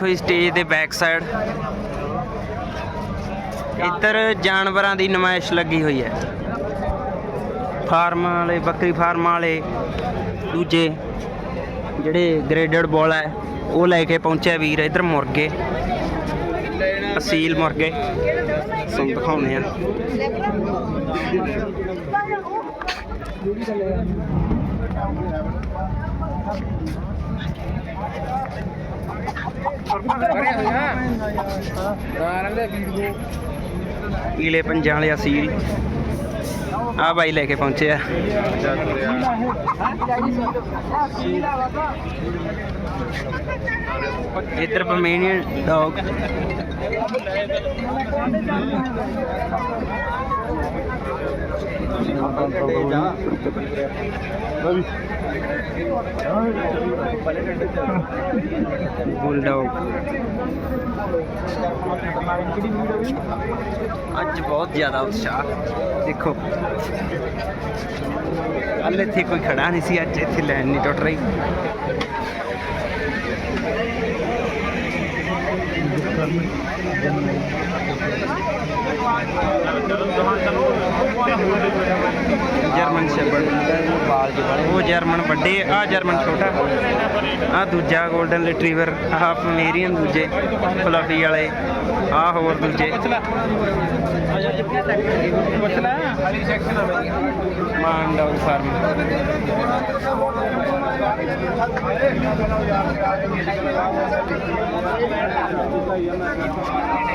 ਕੋਈ ਸਟੇਜ ਦੇ back side ਇੱਧਰ ਜਾਨਵਰਾਂ ਦੀ ਨਮਾਇਸ਼ ਲੱਗੀ ਹੋਈ ਹੈ। ਫਾਰਮ ਵਾਲੇ, ਬੱਕਰੀ ਫਾਰਮ ਵਾਲੇ, ਦੂਜੇ ਜਿਹੜੇ ਗ੍ਰੇਡਡ ਬੋਲ ਹੈ, ਉਹ ਲੈ ਕੇ ਪਹੁੰਚਿਆ ਵੀਰ ਇੱਧਰ ਮੁਰਗੇ। ਅਸੀਲ ਮੁਰਗੇ। ਤੁਹਾਨੂੰ ਦਿਖਾਉਂਦੇ ਆ ਪੀਲੇ ਪੰਜਾਂ ਵਾਲੇ ਅਸੀਲ ਆ ਬਾਈ ਲੈ ਕੇ ਪਹੁੰਚੇ ਆ। ਇੱਧਰ ਪਮੇਨੀਅਨ ਡੌਗ। ਬੁਲਡੌਗ ਅੱਜ ਬਹੁਤ ਜ਼ਿਆਦਾ ਉਤਸ਼ਾਹ। ਦੇਖੋ। ਕੱਲ੍ਹ ਇੱਥੇ ਕੋਈ ਖੜਾ ਨਹੀਂ ਸੀ ਅੱਜ ਇੱਥੇ ਲਾਈਨ ਨਹੀਂ ਟੁੱਟ ਰਹੀ। ਜਰਮਨ ਸ਼ੈਪਰਡ ਉਹ ਜਰਮਨ ਵੱਡੇ ਆ ਜਰਮਨ ਛੋਟਾ। ਆ ਦੂਜਾ 골ਡਨ ਰਿਟਰੀਵਰ ਆਹ ਪਮੇਰੀਅਨ ਦੂਜੇ ਫਲਫੀ ਵਾਲੇ। ਆ ਹੋਰ ਦੂਜੇ। Maan dog farm.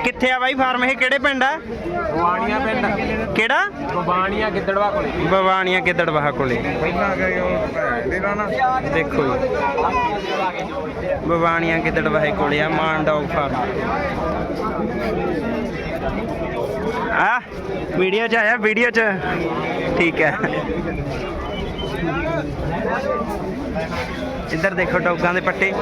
ਕਿੱਥੇ ਆ ਬਾਈ ਫਾਰਮ? ਇਹ ਕਿਹੜੇ ਪਿੰਡ ਆ? ਵਾਣੀਆਂ ਪਿੰਡ। ਕਿਹੜਾ? ਬਾਣੀਆਂ ਗਿੱਦੜਵਾ ਕੋਲੇ। ਬਵਾਨੀਆਂ ਗਿੱਦੜਵਾਹ ਕੋਲੇ। ਪਹਿਲਾਂ ਗਏ ਉਹ ਭੈਣ ਦੇ ਨਾ ਦੇਖੋ ਜੀ। ਬਵਾਨੀਆਂ ਗਿੱਦੜਵਾਹੇ ਕੋਲੇ ਆ, ਮਾਨ ਡੌਗ ਫਾਰਮ। ਆ, ਵੀਡੀਓ ਚ ਆਇਆ, ਵੀਡੀਓ ਚ? ਠੀਕ ਹੈ। ਇੱਧਰ ਦੇਖੋ ਡੌਗਾਂ ਦੇ ਪੱਟੇ।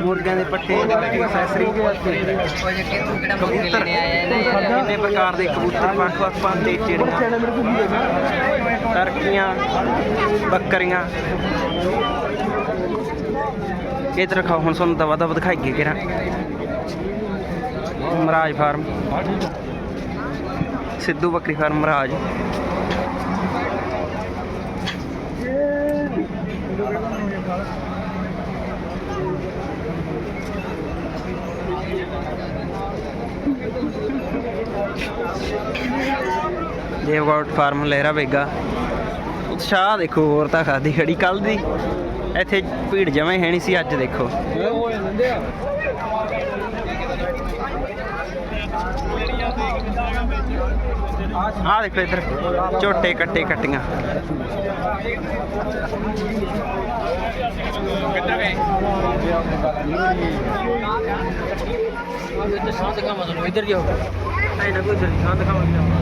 ਮੁਰਗਿਆਂ ਦੇ ਪੱਟੇ ਐਕਸੈਸਰੀ ਕਬੂਤਰ। ਕਿੰਨੇ ਪ੍ਰਕਾਰ ਦੇ ਕਬੂਤਰ ਵੱਖ ਵੱਖ ਪਾਂਦੇ ਚਿੜੀਆਂ, ਟਰਕੀਆਂ, ਬੱਕਰੀਆਂ। ਇਹ ਤਰ੍ਹਾਂ ਖਾਓ, ਹੁਣ ਤੁਹਾਨੂੰ ਦਵਾ ਦਵਾ ਦਿਖਾਈਏ ਕਿਰਾ ਮਹਾਰਾਜ ਫਾਰਮ। ਸਿੱਧੂ ਬੱਕਰੀ ਫਾਰਮ ਮਹਾਰਾਜ ਦੇਵਗੌਡ ਫਾਰਮ, ਲਹਿਰਾ ਵੇਗਾ। ਉਤਸ਼ਾਹ ਦੇਖੋ ਹੋਰ ਤਾਂ ਖਾਦੀ ਖੜੀ। ਕੱਲ ਦੀ ਇੱਥੇ ਭੀੜ ਜਮੇ ਹੈ ਨਹੀਂ ਸੀ ਅੱਜ ਦੇਖੋ। ਆਹ ਦੇਖੋ ਇੱਧਰ ਝੋਟੇ ਕੱਟੇ ਕੱਟੀਆਂ। ਇੱਧਰ ਜਾਓ ਐਨਾ ਕੋਈ ਜਲਦੀ ਖਾਂ ਦਿਖਾਵਾਂਗੇ